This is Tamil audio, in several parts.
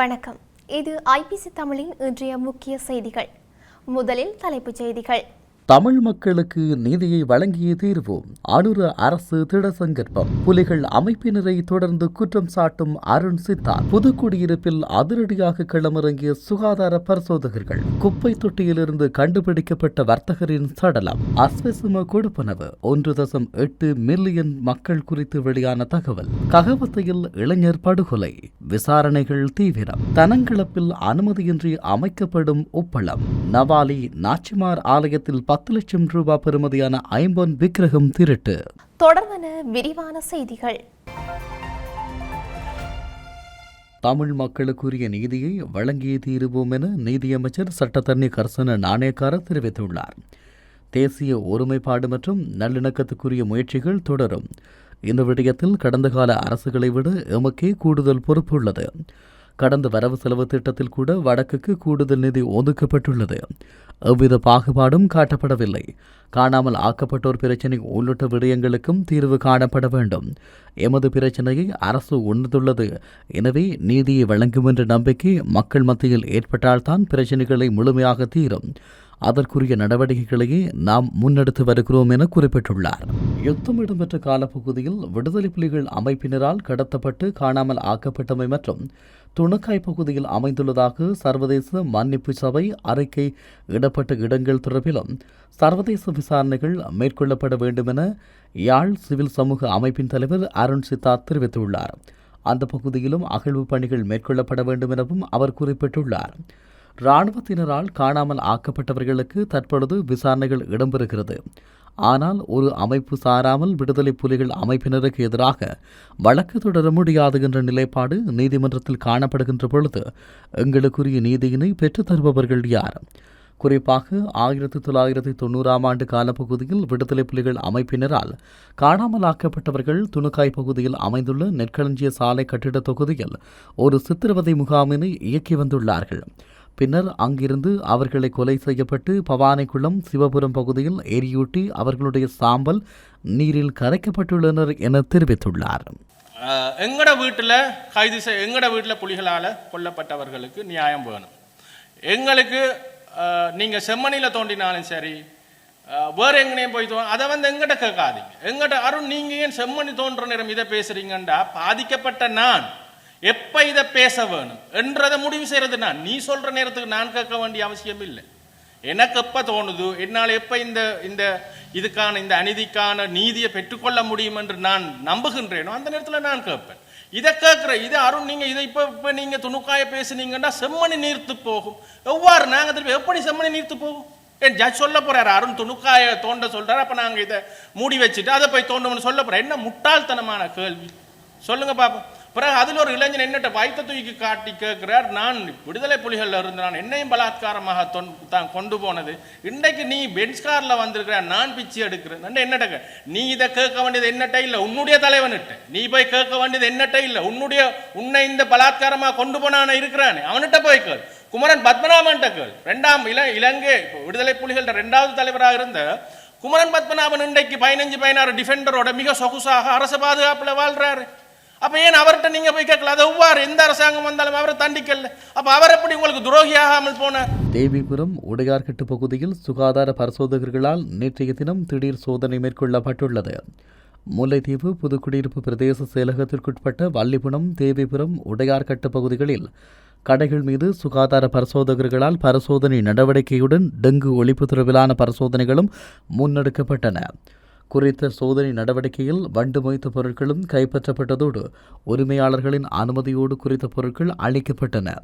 வணக்கம். இது ஐபிசி தமிழின் இன்றைய முக்கிய செய்திகள். முதலில் தலைப்புச் செய்திகள். தமிழ் மக்களுக்கு நீதியை வழங்கிய தீர்வோம். அனுர அரசு திட சங்கற்பம். புலிகள் அமைப்பினரை தொடர்ந்து குற்றம் சாட்டும் அருண் சித்தார். புதுக்குடியிருப்பில் அதிரடியாக களமிறங்கிய சுகாதார பரிசோதகர்கள். குப்பை தொட்டியிலிருந்து கண்டுபிடிக்கப்பட்ட வர்த்தகரின் சடலம். அஸ்வசும கொடுப்பனவு. ஒன்று தசம் எட்டு மில்லியன் மக்கள் குறித்து வெளியான தகவல். ககவத்தையில் இளைஞர் படுகொலை. விசாரணைகள் தீவிரம். தனங்கிழப்பில் அனுமதியின்றி அமைக்கப்படும் உப்பளம். நவாலி நாச்சிமார் ஆலயத்தில் பத்து லட்சம் ரூபாய் பெறுமதியான ஐம்பொன் விக்கிரகம் திருட்டு. தொடர்வன விரிவான செய்திகள். தமிழ் மக்களுக்குரிய நீதியை வழங்கிய தீருவோம் என நீதியமைச்சர் சட்டத்தரணி கர்சன நாணயக்கார தெரிவித்துள்ளார். தேசிய ஒருமைப்பாடு மற்றும் நல்லிணக்கத்துக்குரிய முயற்சிகள் தொடரும். இந்த விடயத்தில் கடந்த கால அரசுகளை விட எமக்கே கூடுதல் பொறுப்பு உள்ளது கடந்த வரவு செலவு திட்டத்தில் கூட வடக்குக்கு கூடுதல் நிதி ஒதுக்கப்பட்டுள்ளது. எவ்வித பாகுபாடும் காட்டப்படவில்லை. காணாமல் ஆக்கப்பட்டோர் பிரச்சினை உள்ளிட்ட விடயங்களுக்கும் தீர்வு காணப்பட வேண்டும். எமது பிரச்சனையை அரசு உணர்ந்துள்ளது. எனவே நீதியை வழங்கும் என்ற நம்பிக்கை மக்கள் மத்தியில் ஏற்பட்டால்தான் பிரச்சனைகளை முழுமையாக தீரும். அதற்குரிய நடவடிக்கைகளையே நாம் முன்னெடுத்து வருகிறோம் என குறிப்பிட்டுள்ளார். யுத்தம் இடம்பெற்ற காலப்பகுதியில் விடுதலை புலிகள் அமைப்பினரால் கடத்தப்பட்டு காணாமல் ஆக்கப்பட்டமை மற்றும் துணுக்காய் பகுதியில் அமைந்துள்ளதாக சர்வதேச மன்னிப்பு சபை அறிக்கை இடப்பட்ட இடங்கள் தொடர்பிலும் சர்வதேச விசாரணைகள் மேற்கொள்ளப்பட வேண்டும் என யாழ் சிவில் சமூக அமைப்பின் தலைவர் அருண் சித்தார்த் தெரிவித்துள்ளார். அந்த பகுதியிலும் அகழ்வு பணிகள் மேற்கொள்ளப்பட வேண்டும் எனவும் அவர் குறிப்பிட்டுள்ளார். இராணுவத்தினரால் காணாமல் ஆக்கப்பட்டவர்களுக்கு தற்பொழுது விசாரணைகள் இடம்பெறுகிறது. ஆனால் ஒரு அமைப்பு சாராமல் விடுதலை புலிகள் அமைப்பினருக்கு எதிராக வழக்கு தொடர முடியாது என்ற நிலைப்பாடு நீதிமன்றத்தில் காணப்படுகின்ற பொழுது எங்களுக்குரிய நீதியினை பெற்றுத் தருபவர்கள் யார்? குறிப்பாக ஆயிரத்தி தொள்ளாயிரத்தி தொண்ணூறாம் ஆண்டு காலப்பகுதியில் விடுதலை புலிகள் அமைப்பினரால் காணாமல் ஆக்கப்பட்டவர்கள் துணுக்காய் பகுதியில் அமைந்துள்ள நெற்களஞ்சிய சாலை கட்டிட தொகுதியில் ஒரு சித்திரவதை முகாமினை இயக்கி வந்துள்ளார்கள். பின்னர் அங்கிருந்து அவர்களை கொலை செய்யப்பட்டு பவானைக்குளம் சிவபுரம் பகுதியில் எரியூட்டி அவர்களுடைய சாம்பல் நீரில் கரைக்கப்பட்டுள்ளனர் என தெரிவித்துள்ளார். எங்கட வீட்டில் கைது செய் எங்கட வீட்டில் புலிகளால் கொல்லப்பட்டவர்களுக்கு நியாயம் வேணும். எங்களுக்கு நீங்கள் செம்மணியில் தோண்டினாலும் சரி வேறு எங்கனையும் போய் தோ அதை வந்து எங்கிட்ட கேட்காதீங்க. எங்கிட்ட அருண் நீங்கள் ஏன் செம்மணி தோன்ற நேரம் இதை பேசுறீங்கண்டா? பாதிக்கப்பட்ட நான். எப்போ இதை பேச வேணும்? என்றதை முடிவு செய்கிறது நான் நீ சொல்கிற நேரத்துக்கு நான் கேட்க வேண்டிய அவசியம் இல்லை. எனக்கு எப்போ தோணுது என்னால் எப்போ இந்த இந்த இதுக்கான இந்த அநீதிக்கான நீதியை பெற்றுக்கொள்ள முடியும் என்று நான் நம்புகின்றேனோ அந்த நேரத்தில் நான் கேட்பேன். இதை கேட்குற இது அருண் நீங்கள் இதை இப்போ இப்போ நீங்கள் துணுக்காய பேசுனீங்கன்னா செம்மணி நீர்த்து போகும். எவ்வாறு நாங்கள் திருப்பி எப்படி செம்மணி நீர்த்து போகும்? ஏன் ஜட்ஜ் சொல்ல போறாரு அருண் துணுக்காய தோண்ட சொல்றாரு அப்போ நாங்கள் இதை மூடி வச்சுட்டு அதை போய் தோண்டணும்னு சொல்ல போறேன் என்ன முட்டாள்தனமான கேள்வி? சொல்லுங்க பாப்போம். பிறகு அதில் ஒரு இளைஞன் என்னட்ட வைத்த தூக்கி காட்டி கேட்கிறார் நான் விடுதலை புலிகளில் இருந்து நான் என்னையும் பலாத்காரமாக தொன் தான் கொண்டு போனது. இன்றைக்கு நீ பென்ஸ் காரில் வந்திருக்கிற நான் பிச்சு எடுக்கிறேன். என்னட்ட நீ இதை கேட்க வேண்டியது என்னட்ட இல்லை உன்னுடைய தலைவன்கிட்ட நீ போய் கேட்க வேண்டியது என்னட்ட இல்லை உன்னுடைய உன்னை இந்த பலாத்காரமாக கொண்டு போனான இருக்கிறானே. அவன்கிட்ட போய் கேள். குமரன் பத்மநாபன்ட்ட கேள். ரெண்டாம் இல இலங்கை விடுதலை புலிகள்கிட்ட ரெண்டாவது தலைவராக இருந்த குமரன் பத்மநாபன் இன்றைக்கு பதினஞ்சு பதினாறு டிஃபெண்டரோட மிக சொகுசாக அரசு பாதுகாப்பில் வாழ்றாரு. அப்ப ஏன் அவர்கிட்ட நீங்க போய் கேட்கல? அது எவ்வாறு எந்த அரசாங்கம் வந்தாலும் அவரை தண்டிக்கல. அப்ப அவர் எப்படி உங்களுக்கு துரோகியாகாமல் போனார்? தேவிபுரம் உடையார்கட்டு பகுதியில் சுகாதார பரிசோதகர்களால் நேற்றைய தினம் திடீர் சோதனை மேற்கொள்ளப்பட்டுள்ளது. முல்லைத்தீவு புதுக்குடியிருப்பு பிரதேச செயலகத்திற்குட்பட்ட வள்ளிபுணம் தேவிபுரம் உடையார்கட்டு பகுதிகளில் கடைகள் மீது சுகாதார பரிசோதகர்களால் பரிசோதனை நடவடிக்கையுடன் டெங்கு ஒழிப்பு தொடர்பிலான பரிசோதனைகளும் முன்னெடுக்கப்பட்டன. குறித்த சோதனை நடவடிக்கையில் வண்டு மொய்த்த பொருட்களும் கைப்பற்றப்பட்டதோடு உரிமையாளர்களின் அனுமதியோடு குறித்த பொருட்கள் அளிக்கப்பட்டன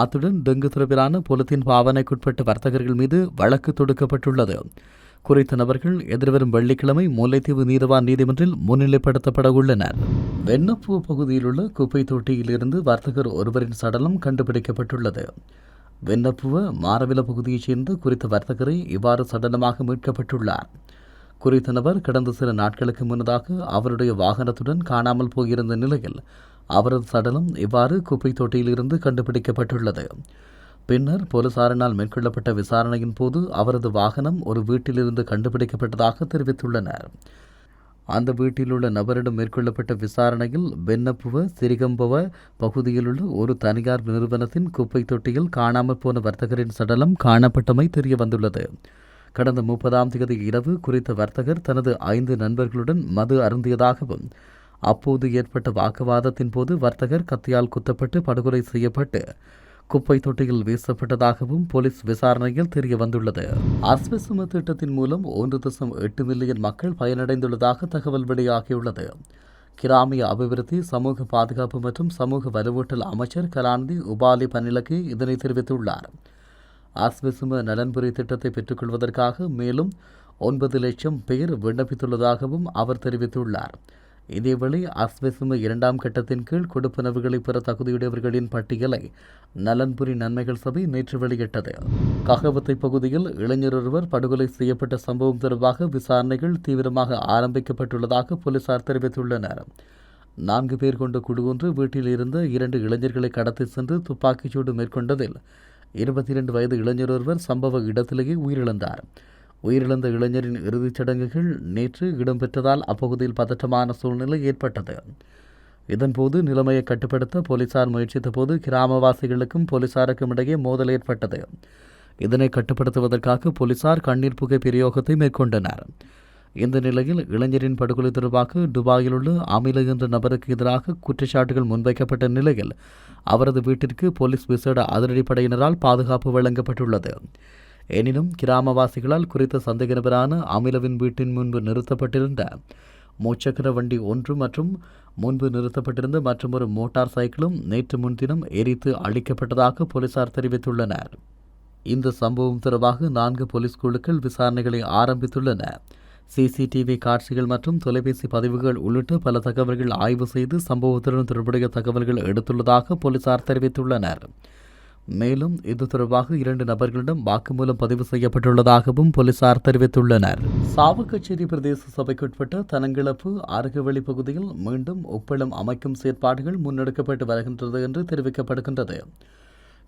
அத்துடன் டெங்கு தொடர்பிலான பொலித்தீன் பாவனைக்குட்பட்ட வர்த்தகர்கள் மீது வழக்கு தொடுக்கப்பட்டுள்ளது. குறித்த நபர்கள் எதிர்வரும் வெள்ளிக்கிழமை முல்லைத்தீவு நீதவான் நீதிமன்றில் முன்னிலைப்படுத்தப்பட உள்ளனர் வெண்ணப்பூ பகுதியில் உள்ள குப்பை தொட்டியிலிருந்து வர்த்தகர் ஒருவரின் சடலம் கண்டுபிடிக்கப்பட்டுள்ளது. வெண்ணப்புவ மாரவில பகுதியைச் சேர்ந்த குறித்த வர்த்தகரை இவ்வாறு சடலமாக மீட்கப்பட்டுள்ளார். குறித்த நபர் கடந்த சில நாட்களுக்கு முன்னதாக அவருடைய வாகனத்துடன் காணாமல் போயிருந்த நிலையில் அவரது சடலம் இவ்வாறு குப்பை தொட்டியிலிருந்து கண்டுபிடிக்கப்பட்டுள்ளது. பின்னர் போலீசாரினால் மேற்கொள்ளப்பட்ட விசாரணையின் போது அவரது வாகனம் ஒரு வீட்டிலிருந்து கண்டுபிடிக்கப்பட்டதாக தெரிவித்துள்ளனர். அந்த வீட்டில் உள்ள நபரிடம் மேற்கொள்ளப்பட்ட விசாரணையில் வெண்ணப்புவ சிறிகம்பவ பகுதியிலுள்ள ஒரு தனியார் நிறுவனத்தின் குப்பை தொட்டியில் காணாமல் போன வர்த்தகரின் சடலம் காணப்பட்டமை தெரிய வந்துள்ளது கடந்த முப்பதாம் தேதி இரவு குறித்த வர்த்தகர் தனது ஐந்து நண்பர்களுடன் மது அருந்தியதாகவும் அப்போது ஏற்பட்ட வாக்குவாதத்தின் போது வர்த்தகர் கத்தியால் குத்தப்பட்டு படுகொலை செய்யப்பட்டு குப்பை தொட்டியில் வீசப்பட்டதாகவும் போலீஸ் விசாரணையில் தெரிய வந்துள்ளது. அஸ்வசும திட்டத்தின் மூலம் ஒன்று தசம் எட்டு மில்லியன் மக்கள் பயனடைந்துள்ளதாக தகவல் வெளியாகியுள்ளது. கிராமிய அபிவிருத்தி சமூக பாதுகாப்பு மற்றும் சமூக வலுவூட்டல் அமைச்சர் கலாநிதி உபாலி பனிலக்கி இதனை தெரிவித்துள்ளார். அஸ்வசும நலன்புரி திட்டத்தை பெற்றுக்கொள்வதற்காக மேலும் ஒன்பது லட்சம் பேர் விண்ணப்பித்துள்ளதாகவும் அவர் தெரிவித்துள்ளார். இதேவேளை அஸ்வசும இரண்டாம் கட்டத்தின் கீழ் கொடுப்பனவுகளை பெற தகுதியுடையவர்களின் பட்டியலை நலன்புரி நன்மைகள் சபை நேற்று வெளியிட்டது. ககவத்தை பகுதியில் இளைஞர் ஒருவர் படுகொலை செய்யப்பட்ட சம்பவம் தொடர்பாக விசாரணைகள் தீவிரமாக ஆரம்பிக்கப்பட்டுள்ளதாக போலீசார் தெரிவித்துள்ளனர். நான்கு பேர் கொண்ட குழு ஒன்று வீட்டில் இருந்த இரண்டு இளைஞர்களை கடத்தி சென்று துப்பாக்கிச்சூடு மேற்கொண்டதில் இருபத்தி இரண்டு வயது இளைஞர் ஒருவர் சம்பவ இடத்திலேயே உயிரிழந்தார். உயிரிழந்த இளைஞரின் இறுதிச் சடங்குகள் நேற்று இடம்பெற்றதால் அப்பகுதியில் பதற்றமான சூழ்நிலை ஏற்பட்டது. இதன்போது நிலைமையை கட்டுப்படுத்த போலீசார் முயற்சித்த போது கிராமவாசிகளுக்கும் போலீசாருக்கும் இடையே மோதல் ஏற்பட்டது. இதனை கட்டுப்படுத்துவதற்காக போலீசார் கண்ணீர் புகை பிரயோகத்தை மேற்கொண்டனர். இந்த நிலையில் இளைஞரின் படுகொலை தொடர்பாக துபாயில் உள்ள அமில என்ற நபருக்கு எதிராக குற்றச்சாட்டுகள் முன்வைக்கப்பட்ட நிலையில் அவரது வீட்டிற்கு போலீஸ் விசேட அதிரடிப்படையினரால் பாதுகாப்பு வழங்கப்பட்டுள்ளது. எனினும் கிராமவாசிகளால் குறித்த சந்தேக நபரான அமிலவின் வீட்டின் முன்பு நிறுத்தப்பட்டிருந்த முச்சக்கர வண்டி ஒன்று மற்றும் முன்பு நிறுத்தப்பட்டிருந்த மற்றொரு மோட்டார் சைக்கிளும் நேற்று முன்தினம் எரித்து அழிக்கப்பட்டதாக போலீசார் தெரிவித்துள்ளனர். இந்த சம்பவம் தொடர்பாக நான்கு போலீஸ் குழுக்கள் விசாரணைகளை ஆரம்பித்துள்ளன. சிசிடிவி காட்சிகள் மற்றும் தொலைபேசி பதிவுகள் உள்ளிட்ட பல தகவல்கள் ஆய்வு செய்து சம்பவத்துடன் தொடர்புடைய தகவல்கள் எடுத்துள்ளதாக போலீசார் தெரிவித்துள்ளனர். மேலும் இது தொடர்பாக இரண்டு நபர்களிடம் வாக்குமூலம் பதிவு செய்யப்பட்டுள்ளதாகவும் போலீசார் தெரிவித்துள்ளனர். சாவகச்சேரி பிரதேச சபைக்குட்பட்ட தனங்கிழப்பு அருகவெளி பகுதியில் மீண்டும் உப்பளம் அமைக்கும் செயற்பாடுகள் முன்னெடுக்கப்பட்டு வருகின்றது என்று தெரிவிக்கப்படுகின்றது.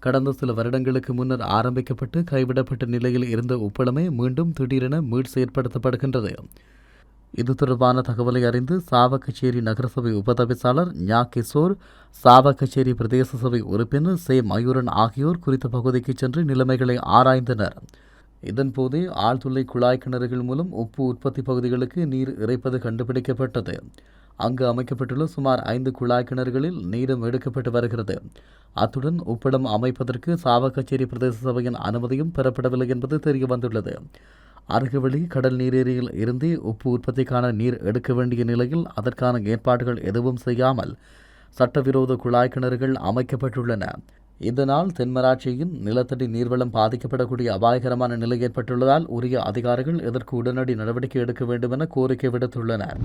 கடந்த சில வருடங்களுக்கு முன்னர் ஆரம்பிக்கப்பட்டு கைவிடப்பட்ட நிலையில் இருந்த உப்பளமே மீண்டும் திடீரென மீட் செயற்படுத்தப்படுகின்றது இது தொடர்பான தகவலை அறிந்து சாவகச்சேரி நகரசபை உபதவிசாளர் ஞா கிஷோர் சாவகச்சேரி பிரதேச சபை உறுப்பினர் சே மயூரன் ஆகியோர் குறித்த பகுதிக்கு சென்று நிலைமைகளை ஆராய்ந்தனர். இதன்போது ஆழ்துளை குழாய் கிணறுகள் மூலம் உப்பு உற்பத்தி பகுதிகளுக்கு நீர் இறைப்பது கண்டுபிடிக்கப்பட்டது. அங்கு அமைக்கப்பட்டுள்ள சுமார் ஐந்து குழாய் கிணறுகளில் நீரும் எடுக்கப்பட்டு வருகிறது. அத்துடன் உப்பளம் அமைப்பதற்கு சாவகச்சேரி பிரதேச சபையின் அனுமதியும் பெறப்படவில்லை என்பது தெரிய வந்துள்ளது அருகுவெளி கடல் நீரேரியில் இருந்து உப்பு உற்பத்திக்கான நீர் எடுக்க வேண்டிய நிலையில் அதற்கான ஏற்பாடுகள் எதுவும் செய்யாமல் சட்டவிரோத குழாய் கிணறுகள் அமைக்கப்பட்டுள்ளன. இதனால் தென்மராட்சியின் நிலத்தடி நீர்வளம் பாதிக்கப்படக்கூடிய அபாயகரமான நிலை ஏற்பட்டுள்ளதால் உரிய அதிகாரிகள் இதற்கு உடனடி நடவடிக்கை எடுக்க வேண்டும் என கோரிக்கை விடுத்துள்ளனர்.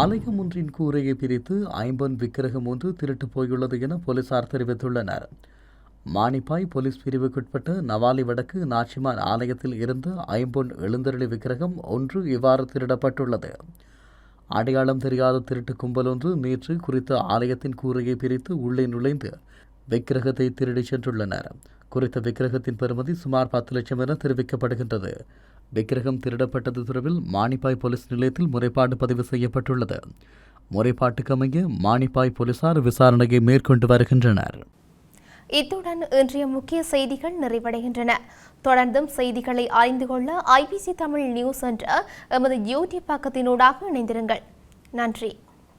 ஆலயம் ஒன்றின் கூரையை பிரித்து ஐம்பொன் விக்கிரகம் ஒன்று திருட்டு போயுள்ளது என போலீசார் தெரிவித்துள்ளனர். மானிப்பாய் போலீஸ் பிரிவுக்குட்பட்ட நவாலி வடக்கு நாச்சிமான் ஆலயத்தில் இருந்து ஐம்பொன் எழுந்தருளி விக்கிரகம் ஒன்று இவ்வாறு திருடப்பட்டுள்ளது. அடையாளம் தெரியாத திருட்டு கும்பல் ஒன்று நேற்று குறித்த ஆலயத்தின் கூரையை பிரித்து உள்ளே நுழைந்து விக்கிரகத்தை திருடிச் சென்றுள்ளனர். குறித்த விக்கிரகத்தின் பெறுமதி சுமார் பத்து லட்சம் என தெரிவிக்கப்படுகின்றது. விக்கிரகம் திருடப்பட்டது தொடர்பில் மானிப்பாய் போலீஸ் நிலையத்தில் முறைப்பாடு பதிவு செய்யப்பட்டுள்ளது. முறைப்பாட்டுக்கு அமைய மானிப்பாய் போலீசார் விசாரணையை மேற்கொண்டு வருகின்றனர். இத்துடன் இன்றைய முக்கிய செய்திகள் நிறைவடைகின்றன. தொடர்ந்தும் செய்திகளை அறிந்து கொள்ள ஐபிசி தமிழ் நியூஸ் என்ற எமது யூடியூப் பக்கத்தினூடாக இணைந்திருங்கள். நன்றி.